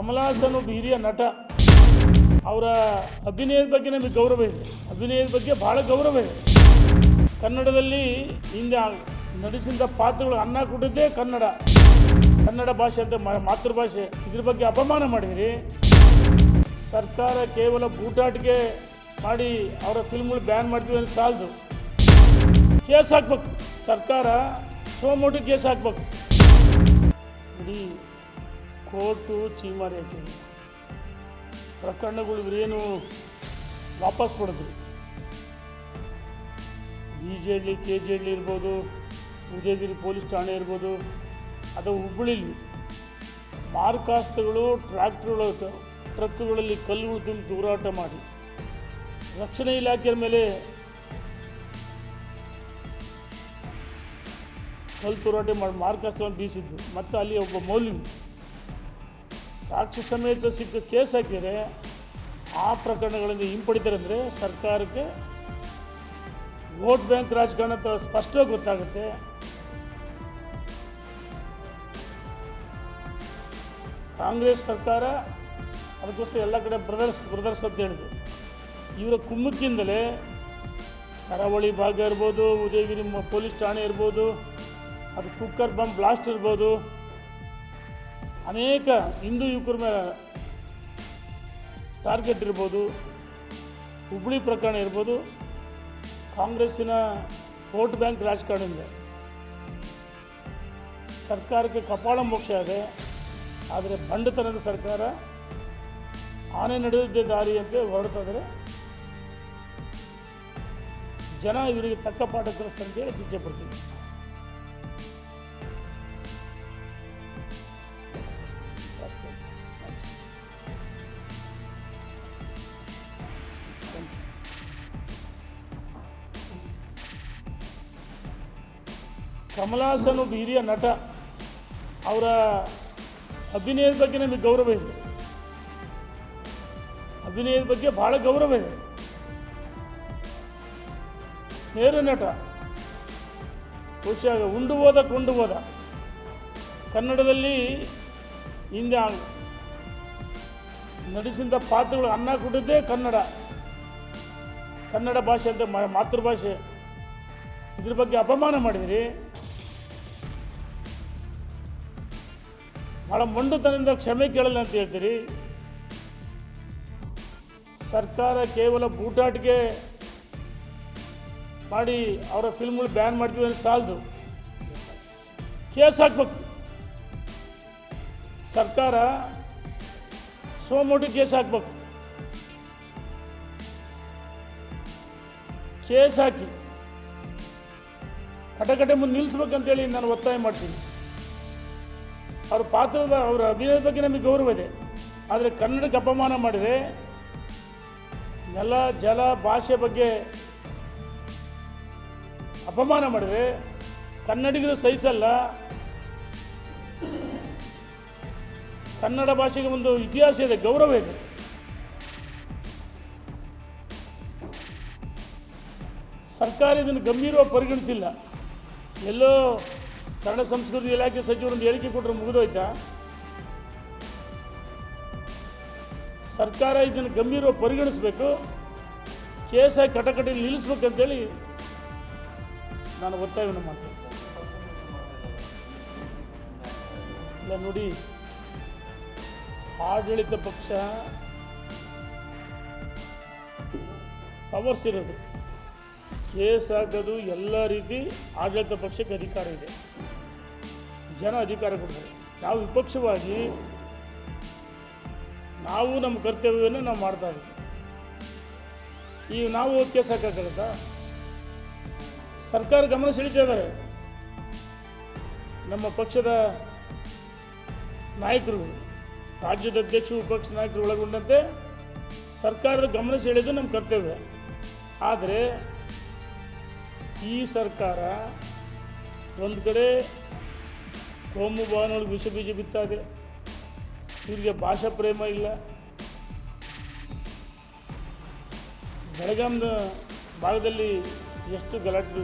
ಕಮಲಾಸನ್ ಹಿರಿಯ ನಟ. ಅವರ ಅಭಿನಯದ ಬಗ್ಗೆ ನಮಗೆ ಗೌರವ ಇದೆ. ಅಭಿನಯದ ಬಗ್ಗೆ ಭಾಳ ಗೌರವ ಇದೆ. ಕನ್ನಡದಲ್ಲಿ ಹಿಂದೆ ನಡೆಸಿದ ಪಾತ್ರಗಳು ಅನ್ನ ಕೊಟ್ಟಿದ್ದೇ ಕನ್ನಡ. ಕನ್ನಡ ಭಾಷೆ ಅಂತ ಮಾತೃಭಾಷೆ. ಇದ್ರ ಬಗ್ಗೆ ಅಪಮಾನ ಮಾಡಿದಿರಿ. ಸರ್ಕಾರ ಕೇವಲ ಬೂಟಾಟಿಕೆ ಮಾಡಿ ಅವರ ಫಿಲ್ಮ್ಗಳು ಬ್ಯಾನ್ ಮಾಡ್ತೀವಿ ಅಂತ ಸಾಲದು. ಕೇಸ್ ಹಾಕ್ಬೇಕು. ಸರ್ಕಾರ ಸೋಮೋಟಿ ಕೇಸ್ ಹಾಕ್ಬೇಕು. ಕೋರ್ಟು ಚೀಮಾರಿ ಹಾಕಿದ್ರು ಪ್ರಕರಣಗಳು ಇವರೇನು ವಾಪಸ್ ಪಡೆದ್ರು? B J D K J D ಇರ್ಬೋದು ಉದಯಗಿರಿ ಪೊಲೀಸ್ ಠಾಣೆ ಇರ್ಬೋದು ಅದು ಹುಬ್ಬಳ್ಳಿಲಿ. ಮಾರ್ಕಾಸ್ತಗಳು ಟ್ರ್ಯಾಕ್ಟರ್ಗಳು ಟ್ರಕ್ಗಳಲ್ಲಿ ಕಲ್ಲುಗಳು ತುಂಬಿ ದೂರಾಟ ಮಾಡಿ. ರಕ್ಷಣೆ ಇಲಾಖೆಯ ಮೇಲೆ ಕಲ್ಲು ತೂರಾಟ ಮಾಡಿ ಮಾರ್ಕಾಸ್ತಗಳನ್ನು ಬೀಸಿದ್ರು. ಮತ್ತು ಅಲ್ಲಿ ಒಬ್ಬ ಮೌಲ್ವಿ ಸಾಕ್ಷಿ ಸಮೇತ ಸಿಕ್ಕ ಕೇಸ್ ಹಾಕಿದರೆ ಆ ಪ್ರಕರಣಗಳಿಂದ ಹಿಂಪಡಿತಾರೆ ಅಂದರೆ ಸರ್ಕಾರಕ್ಕೆ ವೋಟ್ ಬ್ಯಾಂಕ್ ರಾಜಕಾರಣ ಸ್ಪಷ್ಟವಾಗಿ ಗೊತ್ತಾಗುತ್ತೆ. ಕಾಂಗ್ರೆಸ್ ಸರ್ಕಾರ ಅದಕ್ಕೋಸ್ಕರ ಎಲ್ಲ ಕಡೆ ಬ್ರದರ್ಸ್ ಬ್ರದರ್ಸ್ ಅಂತ ಹೇಳಿದ್ರು. ಇವರ ಕುಮ್ಮಕ್ಕಿಂದಲೇ ಕರಾವಳಿ ಭಾಗ ಇರ್ಬೋದು, ಉದಯಗಿರಿ ಪೊಲೀಸ್ ಠಾಣೆ ಇರ್ಬೋದು, ಅದು ಕುಕ್ಕರ್ ಬಂಬ್ ಬ್ಲಾಸ್ಟ್ ಇರ್ಬೋದು ಅನೇಕ ಹಿಂದೂ ಯುವಕರ ಮೇಲೆ ಟಾರ್ಗೆಟ್ ಇರ್ಬೋದು, ಹುಬ್ಬಳ್ಳಿ ಪ್ರಕರಣ ಇರ್ಬೋದು, ಕಾಂಗ್ರೆಸ್ಸಿನ ವೋಟ್ ಬ್ಯಾಂಕ್ ರಾಜಕಾರಣದಿಂದ ಸರ್ಕಾರಕ್ಕೆ ಕಪಾಳ ಮೋಕ್ಷ ಇದೆ, ಆದರೆ ಬಂಡತನದ ಸರ್ಕಾರ ಆನೆ ನಡೆದಿದ್ದ ದಾರಿಯಂತೆ ಹೊರಡ್ತಾದರೆ ಜನ ಇವರಿಗೆ ತಕ್ಕ ಪಾಠ ಕಲಿಸ್ತಾರೆ ಹೇಳಿ ಇಚ್ಛೆ ಪಡ್ತೀನಿ ಕಮಲಾಸನ್ ಒಬ್ಬ ಹಿರಿಯ ನಟ. ಅವರ ಅಭಿನಯದ ಬಗ್ಗೆ ನಮಗೆ ಗೌರವ ಇದೆ. ಅಭಿನಯದ ಬಗ್ಗೆ ಭಾಳ ಗೌರವ ಇದೆ. ನೇರ ನಟ. ಖುಷಿಯಾಗ ಉಂಡು ಹೋದ ಕೊಂಡು ಹೋದ. ಕನ್ನಡದಲ್ಲಿ ಹಿಂದೆ ನಡೆಸಿದ ಪಾತ್ರಗಳು ಅನ್ನ ಕೊಟ್ಟಿದ್ದೇ ಕನ್ನಡ. ಕನ್ನಡ ಭಾಷೆ ಅಂತ ಮಾತೃಭಾಷೆ. ಇದ್ರ ಬಗ್ಗೆ ಅಪಮಾನ ಮಾಡಿದಿರಿ. ಭಾಳ ಮೊಂಡುತನದಿಂದ ಕ್ಷಮೆ ಕೇಳಲ್ಲ ಅಂತ ಹೇಳ್ತೀರಿ. ಸರ್ಕಾರ ಕೇವಲ ಬೂಟಾಟಿಕೆ ಮಾಡಿ ಅವರ ಫಿಲ್ಮ್ಗಳು ಬ್ಯಾನ್ ಮಾಡ್ತೀವಿ ಅಂತ ಸಾಲದು. ಕೇಸ್ ಹಾಕ್ಬೇಕು. ಸರ್ಕಾರ ಸೋಮೋಟಿ ಕೇಸ್ ಹಾಕ್ಬೇಕು. ಕೇಸ್ ಹಾಕಿ ಕಟಕಟೆ ಮುಂದೆ ನಿಲ್ಲಿಸ್ಬೇಕಂತೇಳಿ ನಾನು ಒತ್ತಾಯ ಮಾಡ್ತೀನಿ. ಅವ್ರ ಪಾತ್ರದ, ಅವರ ಅಭಿನಯದ ಬಗ್ಗೆ ನಮಗೆ ಗೌರವ ಇದೆ. ಆದರೆ ಕನ್ನಡಕ್ಕೆ ಅಪಮಾನ ಮಾಡಿದರೆ ನೆಲ, ಜಲ, ಭಾಷೆ ಬಗ್ಗೆ ಅಪಮಾನ ಮಾಡಿದರೆ ಕನ್ನಡಿಗರು ಸಹಿಸಲ್ಲ. ಕನ್ನಡ ಭಾಷೆಗೆ ಒಂದು ಇತಿಹಾಸ ಇದೆ, ಗೌರವ ಇದೆ. ಸರ್ಕಾರ ಇದನ್ನು ಗಂಭೀರವಾಗಿ ಪರಿಗಣಿಸಿಲ್ಲ. ಎಲ್ಲೋ ಕನ್ನಡ ಸಂಸ್ಕೃತಿ ಇಲಾಖೆ ಸಚಿವರೊಂದು ಹೇಳಿಕೆ ಕೊಟ್ಟರು ಮುಗಿದೋಯ್ತಾ? ಸರ್ಕಾರ ಇದನ್ನು ಗಂಭೀರವಾಗಿ ಪರಿಗಣಿಸಬೇಕು ಎಸ್ ಆಗಿ ಕಟಕಟಿ ನಿಲ್ಲಿಸ್ಬೇಕಂತೇಳಿ ನಾನು ಒತ್ತಾಯವನ್ನು ಮಾಡ್ತೇನೆ. ಇಲ್ಲ, ನೋಡಿ, ಆಡಳಿತ ಪಕ್ಷ ಪವರ್ಸ್ ಇರೋದು. ಕೇಸ್ ಹಾಕೋದು ಎಲ್ಲ ರೀತಿ ಆಡಳಿತ ಪಕ್ಷಕ್ಕೆ ಅಧಿಕಾರ ಇದೆ. ಜನ ಅಧಿಕಾರ ಕೊಡ್ತಾರೆ. ನಾವು ವಿಪಕ್ಷವಾಗಿ ನಾವು ನಮ್ಮ ಕರ್ತವ್ಯವನ್ನು ನಾವು ಮಾಡ್ತಾ ಇದ್ದೀವಿ. ಈಗ ನಾವು ಕೇಸ್ ಹಾಕೋಕ್ಕಾಗತ್ತಾ ಸರ್ಕಾರ ಗಮನ ಸೆಳೀತಾ ಇದ್ದಾರೆ. ನಮ್ಮ ಪಕ್ಷದ ನಾಯಕರು, ರಾಜ್ಯದ ಅಧ್ಯಕ್ಷ, ವಿಪಕ್ಷ ನಾಯಕರು ಒಳಗೊಂಡಂತೆ ಸರ್ಕಾರದ ಗಮನ ಸೆಳೆದು ನಮ್ಮ ಕರ್ತವ್ಯ. ಆದರೆ ಈ ಸರ್ಕಾರ ಒಂದು ಕಡೆ ಕೋಮು ಭಾವನೆಗಳಿಗೆ ವಿಷ ಬೀಜ ಬಿತ್ತಾಗ ಇವರಿಗೆ ಭಾಷಾ ಪ್ರೇಮ ಇಲ್ಲ ಬೆಳಗಾಂನ ಭಾಗದಲ್ಲಿ ಎಷ್ಟು ಗಲಾಟೆ.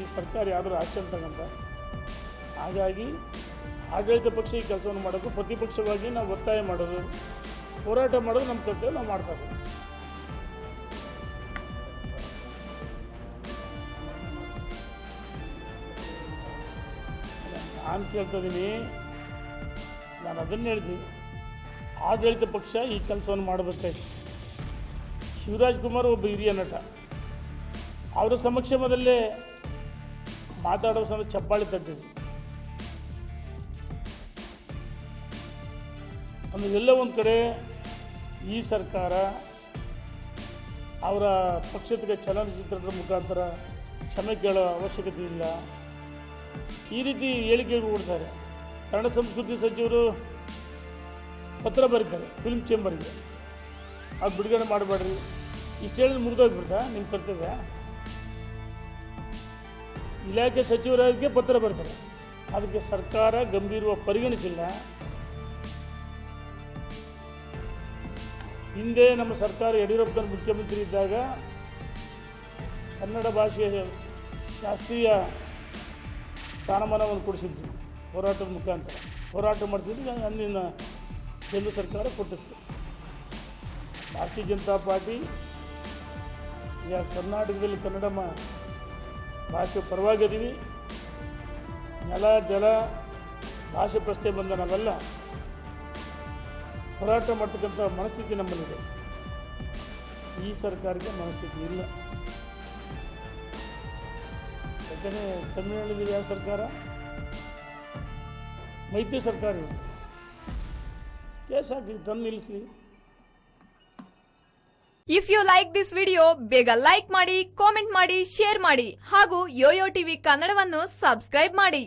ಈ ಸರ್ಕಾರ ಯಾವ್ದಾದ್ರು ಆಕ್ಷನ್ ತಗೊಂತ ಹಾಗಾಗಿ ಆಡಳಿತ ಪಕ್ಷ ಈ ಕೆಲಸವನ್ನು ಮಾಡೋದು ಪ್ರತಿಪಕ್ಷವಾಗಿ ನಾವು ಒತ್ತಾಯ ಮಾಡೋದು, ಹೋರಾಟ ಮಾಡೋದು ನಮ್ಮ ಕರ್ತವ್ಯ, ನಾವು ಮಾಡ್ತಾ ಇದ್ದೀವಿ ನಾನು ಕೇಳ್ತಾ ಇದ್ದೀನಿ ನಾನು ಅದನ್ನು ಹೇಳಿದ್ವಿ ಆಡಳಿತ ಪಕ್ಷ ಈ ಕೆಲಸವನ್ನು ಮಾಡಬೇಕಾಯ್ತು ಶಿವರಾಜ್ ಕುಮಾರ್ ಒಬ್ಬ ಹಿರಿಯ ನಟ. ಅವರ ಸಮಕ್ಷಮದಲ್ಲೇ ಮಾತಾಡೋ ಸಮಯ ಚಪ್ಪಾಳಿ ತಟ್ಟಿದ್ವಿ. ಅಂದ್ರೆ ಎಲ್ಲ ಒಂದು ಕಡೆ ಈ ಸರ್ಕಾರ ಅವರ ಪಕ್ಷದ ಚಲನಚಿತ್ರದ ಮುಖಾಂತರ ಕ್ಷಮೆ ಕೇಳೋ ಅವಶ್ಯಕತೆ ಇಲ್ಲ. ಈ ರೀತಿ ಹೇಳಿಕೆಗಳು ಕೊಡ್ತಾರೆ. ಕನ್ನಡ ಸಂಸ್ಕೃತಿ ಸಚಿವರು ಪತ್ರ ಬರೀತಾರೆ ಫಿಲ್ಮ್ ಚೇಂಬರ್ಗೆ ಅದು ಬಿಡುಗಡೆ ಮಾಡಬೇಡ್ರಿ. ಇಷ್ಟು ಹೇಳಿದ್ರೆ ಮುಗಿದೋಗ್ಬಿಡ್ತಾ ನಿಮ್ಮ ಕರ್ತವ್ಯ? ಇಲಾಖೆ ಸಚಿವರಾಗಿ ಪತ್ರ ಬರ್ತಾರೆ. ಅದಕ್ಕೆ ಸರ್ಕಾರ ಗಂಭೀರವಾಗಿ ಪರಿಗಣಿಸಿಲ್ಲ. ಹಿಂದೆ ನಮ್ಮ ಸರ್ಕಾರ ಯಡಿಯೂರಪ್ಪನ ಮುಖ್ಯಮಂತ್ರಿ ಇದ್ದಾಗ ಕನ್ನಡ ಭಾಷೆಯ ಶಾಸ್ತ್ರೀಯ ಸ್ಥಾನಮಾನವನ್ನು ಕೊಡಿಸಿದ್ರು ಹೋರಾಟದ ಮುಖಾಂತರ. ಹೋರಾಟ ಮಾಡ್ತಿದ್ದು ಅಂದಿನ ಕೇಂದ್ರ ಸರ್ಕಾರ ಕೊಟ್ಟಿತ್ತು. ಭಾರತೀಯ ಜನತಾ ಪಾರ್ಟಿ, ಈಗ ಕರ್ನಾಟಕದಲ್ಲಿ ಕನ್ನಡ ಮಾ, ಭಾಷೆ ಪರವಾಗಿದ್ದೀವಿ ನೆಲ, ಜಲ, ಭಾಷೆ ಪ್ರಶ್ನೆ ಬಂದ ನಾವೆಲ್ಲ ಹೋರಾಟ ಮಾಡ್ತಕ್ಕಂಥ ಮನಸ್ಥಿತಿ ನಮ್ಮಲ್ಲಿದೆ. ಈ ಸರ್ಕಾರಕ್ಕೆ ಮನಸ್ಥಿತಿ ಇಲ್ಲ. ಯಾಕಂದರೆ ತಮಿಳುನಾಡಿನಲ್ಲಿ ಯಾವ ಸರ್ಕಾರ, ಮೈತ್ರಿ ಸರ್ಕಾರ ಇದೆ. ಕೇಸ್ ಹಾಕಲಿ ತಂದು ನಿಲ್ಲಿಸಲಿ. If you like this video ಬೇಗ ಲೈಕ್ ಮಾಡಿ ಕಾಮೆಂಟ್ ಮಾಡಿ ಶೇರ್ ಮಾಡಿ, ಹಾಗೂ ಯೋಯೋ ಟಿವಿ ಕನ್ನಡವನ್ನು ಸಬ್ಸ್ಕ್ರೈಬ್ ಮಾಡಿ.